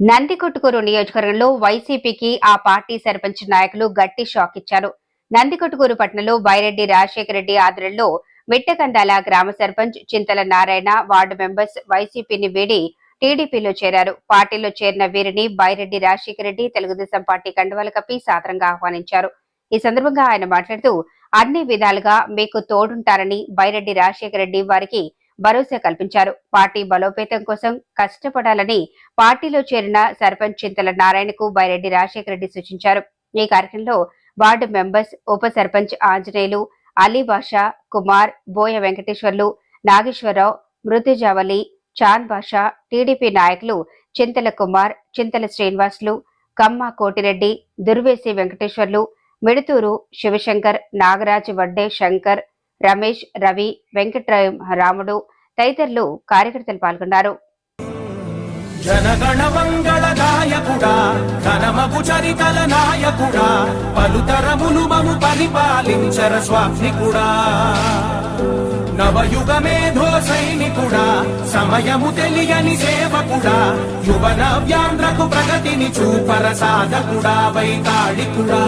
నందికొట్టుకూరు నియోజకవర్గంలో వైసీపీకి ఆ పార్టీ సర్పంచ్ నాయకులు గట్టి షాక్ ఇచ్చారు. నందికొట్టుకూరు పట్టణంలో బైరెడ్డి రాజశేఖర రెడ్డి ఆధ్వర్యంలో మిట్టకందాల గ్రామ సర్పంచ్ చింతల నారాయణ వార్డు మెంబర్స్ వైసీపీని వీడి టీడీపీలో చేరారు. పార్టీలో చేరిన వీరిని బైరెడ్డి రాజశేఖర రెడ్డి తెలుగుదేశం పార్టీ కండువాలు కప్పి సాదరంగా ఆహ్వానించారు. ఈ సందర్భంగా ఆయన మాట్లాడుతూ అన్ని విధాలుగా మీకు తోడుంటారని బైరెడ్డి రాజశేఖర రెడ్డి వారికి భరోసా కల్పించారు. పార్టీ బలోపేతం కోసం కష్టపడాలని పార్టీలో చేరిన సర్పంచ్ చింతల నారాయణకు బైరెడ్డి రాజశేఖర రెడ్డి సూచించారు. ఈ కార్యక్రమంలో వార్డు మెంబర్స్ ఉప సర్పంచ్ ఆంజనేయులు అలీ బాషా కుమార్ బోయ వెంకటేశ్వర్లు నాగేశ్వరరావు మృతుజావలి చాంద్ బాషా టీడీపీ నాయకులు చింతల కుమార్ చింతల శ్రీనివాసులు కమ్మ కోటిరెడ్డి దుర్వేసి వెంకటేశ్వర్లు మిడుతూరు శివశంకర్ నాగరాజ్ వడ్డే శంకర్ రమేష్ రవి వెంకట్రాయ రాముడు తదితరులు కార్యకర్తలు పాల్గొన్నారు. జనగణ మంగళ చరితల నాయకుడా పలుతరములు మము పరిపాలించర స్వామికుడా. నవయుగ మేధో సైనికుడా సమయము తెలియని సేవకుడా యువన వ్యాంధ్రకు ప్రగతిని చూపర సాధకుడా వైతాళికుడా.